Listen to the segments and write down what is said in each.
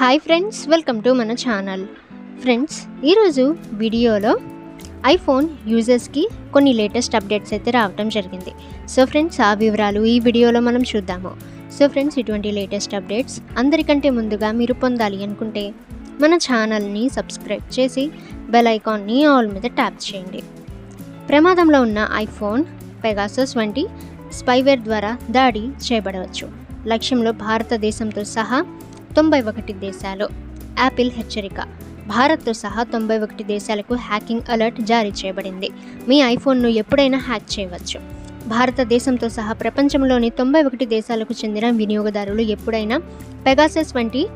Hi friends welcome to మన channel friends ఈరోజు వీడియోలో ఐఫోన్ యూజర్స్కి కొన్ని లేటెస్ట్ అప్డేట్స్ అయితే రావడం జరిగింది. సో ఫ్రెండ్స్ ఆ వివరాలు ఈ వీడియోలో మనం చూద్దాము. సో ఫ్రెండ్స్ ఇటువంటి లేటెస్ట్ అప్డేట్స్ అందరికంటే ముందుగా మీరు పొందాలి అనుకుంటే మన ఛానల్ని సబ్స్క్రైబ్ చేసి బెల్ ఐకాన్ని ఆల్ మీద ట్యాప్ చేయండి. ప్రమాదంలో ఉన్న ఐఫోన్ పెగాసస్ వంటి స్పైవేర్ ద్వారా దాడి చేయబడవచ్చు. లక్ష్యంలో భారతదేశంతో సహా తొంభై ఒకటి దేశాలు. యాపిల్ హెచ్చరిక. భారత్తో సహా తొంభై ఒకటి దేశాలకు హ్యాకింగ్ అలర్ట్ జారీ చేయబడింది. మీ ఐఫోన్ను ఎప్పుడైనా హ్యాక్ చేయవచ్చు. భారతదేశంతో సహా ప్రపంచంలోని తొంభై ఒకటి దేశాలకు చెందిన వినియోగదారులు ఎప్పుడైనా పెగాసెస్ వంటి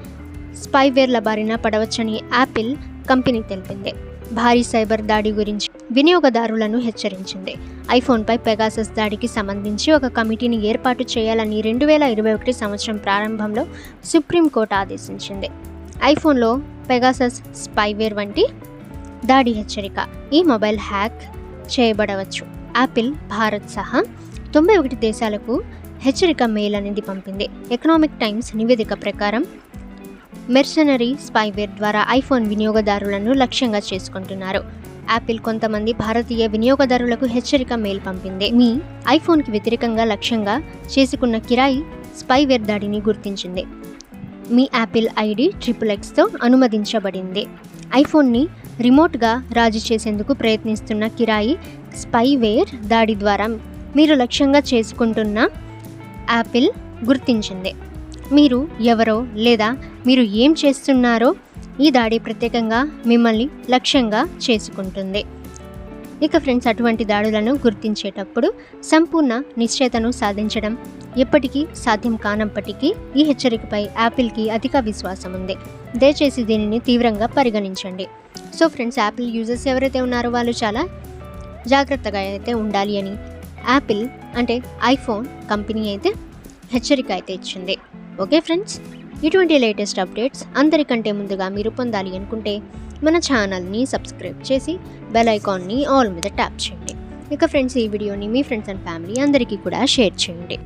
స్పైవేర్ల బారిన పడవచ్చని యాపిల్ కంపెనీ తెలిపింది. భారీ సైబర్ దాడి గురించి వినియోగదారులను హెచ్చరించింది. ఐఫోన్పై పెగాసస్ దాడికి సంబంధించి ఒక కమిటీని ఏర్పాటు చేయాలని రెండు వేల ఇరవై ఒకటి సంవత్సరం ప్రారంభంలో సుప్రీంకోర్టు ఆదేశించింది. ఐఫోన్లో పెగాసస్ స్పైవేర్ వంటి దాడి హెచ్చరిక ఈ మొబైల్ హ్యాక్ చేయబడవచ్చు. యాపిల్ భారత్ సహా తొంభై ఒకటి దేశాలకు హెచ్చరిక మెయిల్ అనేది పంపింది. ఎకనామిక్ టైమ్స్ నివేదిక ప్రకారం మెర్సనరీ స్పైవేర్ ద్వారా ఐఫోన్ వినియోగదారులను లక్ష్యంగా చేసుకుంటున్నారు. యాపిల్ కొంతమంది భారతీయ వినియోగదారులకు హెచ్చరిక మెయిల్ పంపింది. మీ ఐఫోన్కి వ్యతిరేకంగా లక్ష్యంగా చేసుకున్న కిరాయి స్పైవేర్ దాడిని గుర్తించింది. మీ యాపిల్ ఐడి ట్రిపుల్ ఎక్స్తో అనుమతించబడింది. ఐఫోన్ని రిమోట్గా రాజీ చేసేందుకు ప్రయత్నిస్తున్న కిరాయి స్పైవేర్ దాడి ద్వారా మీరు లక్ష్యంగా చేసుకుంటున్న యాపిల్ గుర్తించింది. మీరు ఎవరో లేదా మీరు ఏం చేస్తున్నారో ఈ దాడి ప్రత్యేకంగా మిమ్మల్ని లక్ష్యంగా చేసుకుంటుంది. ఇక ఫ్రెండ్స్ అటువంటి దాడులను గుర్తించేటప్పుడు సంపూర్ణ నిశ్చయతను సాధించడం ఎప్పటికీ సాధ్యం కానప్పటికీ ఈ హెచ్చరికపై యాపిల్కి అధిక విశ్వాసం ఉంది. దయచేసి దీనిని తీవ్రంగా పరిగణించండి. సో ఫ్రెండ్స్ యాపిల్ యూజర్స్ ఎవరైతే ఉన్నారో వాళ్ళు చాలా జాగ్రత్తగా అయితే ఉండాలి అని యాపిల్ అంటే ఐఫోన్ కంపెనీ అయితే హెచ్చరిక అయితే ఇచ్చింది. Okay friends? ఇటువంటి లేటెస్ట్ అప్డేట్స్ అందరికంటే ముందుగా మీరు పొందాలి అనుకుంటే మన ఛానల్ని సబ్స్క్రైబ్ చేసి బెల్ ఐకాన్ని ఆల్ మీద ట్యాప్ చేయండి. ఇక ఫ్రెండ్స్ ఈ వీడియోని మీ ఫ్రెండ్స్ అండ్ ఫ్యామిలీ అందరికీ కూడా షేర్ చేయండి.